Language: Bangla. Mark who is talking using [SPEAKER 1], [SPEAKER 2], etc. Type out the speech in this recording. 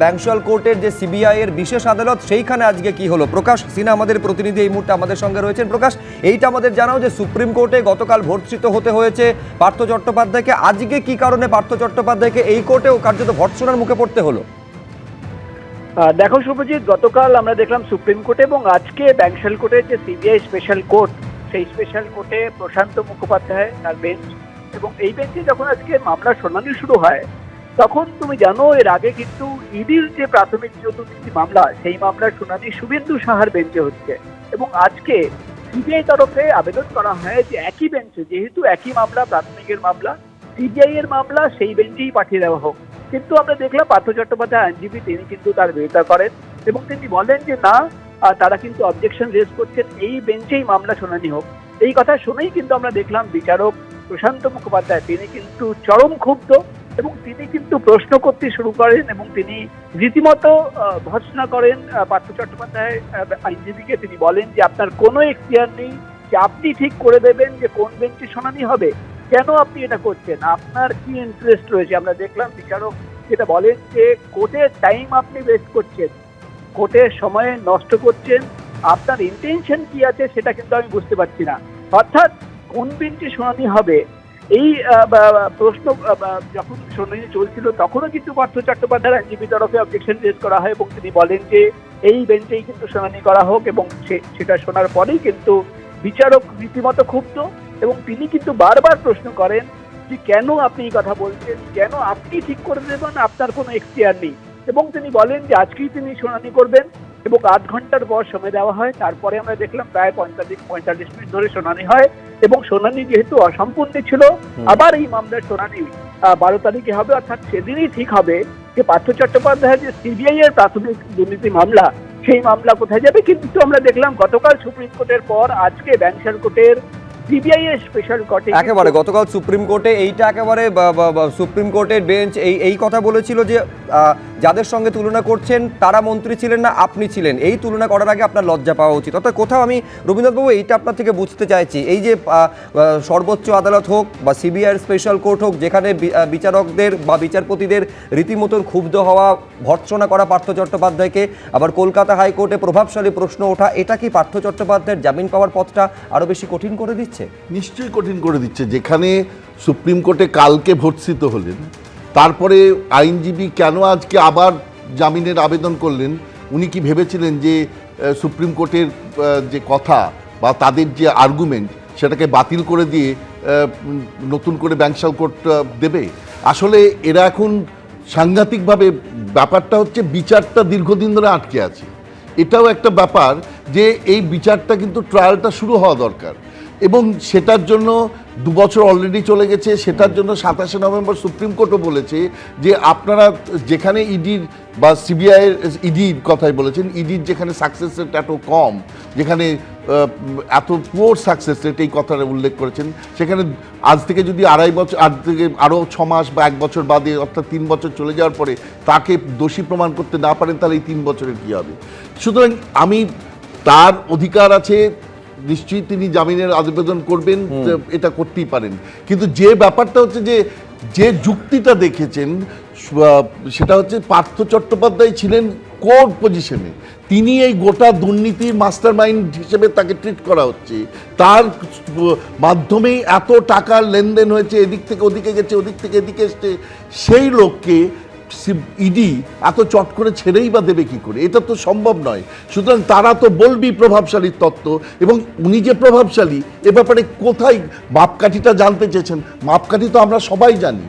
[SPEAKER 1] ব্যাংশাল কোর্টের যে সিবিআই এর বিশেষ আদালত, সেইখানে আজকে কি হলো? প্রকাশ, সিনহা আমাদের প্রতিনিধি এই মুহূর্তে আমাদের সঙ্গে রয়েছেন। প্রকাশ, এইটা আমাদের জানাও যে সুপ্রিম কোর্টে গতকাল ভর্ৎসিত হতে হয়েছে পার্থ চট্টোপাধ্যায়কে। আজকে কি কারণে পার্থ চট্টোপাধ্যায়কে এই কোর্টেও কার্যত ভর্ৎসনার মুখে পড়তে হলো?
[SPEAKER 2] দেখো শুভজিৎ, গতকাল আমরা দেখলাম সুপ্রিম কোর্টে এবং আজকে ব্যাংশাল কোর্টের যে সিবিআই স্পেশাল কোর্ট, সেই স্পেশাল কোর্টে প্রশান্ত মুখোপাধ্যায় তার বেঞ্চ এবং এই বেঞ্চে যখন আজকে মামলার শুনানি শুরু হয় তখন তুমি জানো, এর আগে কিন্তু ইডির যে প্রাথমিক দুর্নীতি মামলা, সেই মামলার শুনানি শুভেন্দু সাহার বেঞ্চে হচ্ছে। এবং আজকে সিবিআই তরফে আবেদন করা হয় যে একই বেঞ্চে, যেহেতু একই মামলা, প্রাথমিকের মামলা, সিবিআই এর মামলা সেই বেঞ্চেই পাঠিয়ে দেওয়া হোক। কিন্তু আমরা দেখলাম পার্থ চট্টোপাধ্যায় আইনজীবী, তিনি কিন্তু তার বিরোধিতা করেন এবং তিনি বলেন যে না তারা কিন্তু অবজেকশন রেজ করছেন, এই বেঞ্চেই মামলা শুনানি হোক। এই কথা শুনেই কিন্তু আমরা দেখলাম বিচারক প্রশান্ত মুখোপাধ্যায়, তিনি কিন্তু চরম ক্ষুব্ধ এবং তিনি কিন্তু প্রশ্ন করতে শুরু করেন এবং তিনি রীতিমতো আহ, ভর্ৎসনা করেন পার্থ চট্টোপাধ্যায় আইনজীবীকে। তিনি বলেন যে আপনার কোনো এখতিয়ার নেই যে আপনি ঠিক করে দেবেন যে কোন বেঞ্চে শুনানি হবে। কেন আপনি এটা করছেন? আপনার কি ইন্টারেস্ট রয়েছে? আমরা দেখলাম বিচারক যেটা বলেন যে কোর্টের টাইম আপনি ওয়েস্ট করছেন। কোর্টের সময় নষ্ট করছেন। আপনার ইন্টেনশন কি আছে সেটা কিন্তু আমি বুঝতে পারছি না। অর্থাৎ কোন বেঞ্চে শুনানি হবে? এই প্রশ্ন যখন শুনানি চলছিল, তখনও কিন্তু পার্থ চট্টোপাধ্যায়ের আইনজীবী তরফে অবজেকশন রেজ করা হয় এবং তিনি বলেন যে, এই বেঞ্চেই কিন্তু শুনানি করা হোক এবং সেটা শোনার পরেই কিন্তু বিচারক রীতিমতো ক্ষুব্ধ এবং তিনি কিন্তু বারবার প্রশ্ন করেন যে, কেন আপনি এই কথা বলছেন? কেন আপনি ঠিক করে দেবেন? আপনার কোনো এখতিয়ার নেই। এবং তিনি বলেন যে, আজকেই তিনি শুনানি করবেন। এবং আধ ঘণ্টার পর সময় দেওয়া হয়। তারপরে আমরা দেখলাম প্রায় পঁয়তাল্লিশ পঁয়তাল্লিশ মিনিট ধরে শুনানি হয় এবং শুনানি যেহেতু অসম্পূর্ণ ছিল আবার এই মামলার শুনানি বারো তারিখে হবে অর্থাৎ সেদিনই ঠিক হবে যে পার্থ চট্টোপাধ্যায়ের যে সিবিআই এর প্রাথমিক দুর্নীতি মামলা সেই মামলা কোথায় যাবে? কিন্তু আমরা দেখলাম গতকাল সুপ্রিম কোর্টের পর আজকে ব্যাংসার কোর্টের সিবিআই এর স্পেশাল কোর্টে
[SPEAKER 1] একেবারে গতকাল সুপ্রিম কোর্টে এইটা একেবারে সুপ্রিম কোর্টের বেঞ্চ এই এই কথা বলেছিল যে যাদের সঙ্গে তুলনা করছেন তারা মন্ত্রী ছিলেন না আপনি ছিলেন। এই তুলনা করার আগে আপনার লজ্জা পাওয়া উচিত। অর্থাৎ কোথাও আমি রবীন্দ্রনাথবাবু এইটা আপনার থেকে বুঝতে চাইছি। এই যে সর্বোচ্চ আদালত হোক বা সিবিআইয়ের স্পেশাল কোর্ট হোক যেখানে বিচারকদের বা বিচারপতিদের রীতিমতন ক্ষুব্ধ হওয়া ভর্ৎসনা করা পার্থ চট্টোপাধ্যায়কে আবার কলকাতা হাইকোর্টে প্রভাবশালী প্রশ্ন ওঠা এটা কি পার্থ চট্টোপাধ্যায়ের জামিন পাওয়ার পথটা আরও বেশি কঠিন করে দিচ্ছে?
[SPEAKER 3] নিশ্চয়ই কঠিন করে দিচ্ছে। যেখানে সুপ্রিম কোর্টে কালকে ভর্ৎসিত হলেন, তারপরে আইনজীবী কেন আজকে আবার জামিনের আবেদন করলেন? উনি কি ভেবেছিলেন যে সুপ্রিম কোর্টের যে কথা বা তাদের যে আর্গুমেন্ট সেটাকে বাতিল করে দিয়ে নতুন করে ব্যাংশাল কোর্ট দেবে? আসলে এরা এখন সাংঘাতিকভাবে ব্যাপারটা হচ্ছে বিচারটা দীর্ঘদিন ধরে আটকে আছে। এটাও একটা ব্যাপার যে, এই বিচারটা কিন্তু ট্রায়ালটা শুরু হওয়া দরকার। এবং সেটার জন্য দু বছর অলরেডি চলে গেছে, সেটার জন্য সাতাশে নভেম্বর সুপ্রিম কোর্টও বলেছে যে আপনারা যেখানে ইডির বা সিবিআইয়ের ইডির কথাই বলেছেন ইডির যেখানে সাকসেস রেট এত কম, যেখানে এত পুয়োর সাকসেস রেট এই কথাটা উল্লেখ করেছেন, সেখানে আজ থেকে যদি আড়াই বছর, আজ থেকে আরও ছ মাস বা এক বছর বাদে অর্থাৎ তিন বছর চলে যাওয়ার পরে তাকে দোষী প্রমাণ করতে না পারেন, তাহলে এই তিন বছরের কী হবে? সুতরাং আমি, তার অধিকার আছে নিশ্চয়ই তিনি জামিনের আবেদন করবেন এটা করতেই পারেন। কিন্তু যে ব্যাপারটা হচ্ছে যে যে যুক্তিটা দেখেছেন সেটা হচ্ছে পার্থ চট্টোপাধ্যায় ছিলেন কোর পজিশনে। তিনি এই গোটা দুর্নীতির মাস্টার মাইন্ড হিসেবে তাকে ট্রিট করা হচ্ছে। তার মাধ্যমেই এত টাকার লেনদেন হয়েছে এদিক থেকে ওদিকে গেছে ওদিক থেকে এদিকে এসছে। সেই লোককে ইডি এত চট করে ছেড়েই বা দেবে কি করে? এটা তো সম্ভব নয়। সুতরাং তারা তো বলবি প্রভাবশালী তত্ত্ব এবং উনি যে প্রভাবশালী, এ ব্যাপারে কোথায় মাপকাঠিটা জানতে চেয়েছেন? মাপকাঠি তো আমরা সবাই জানি।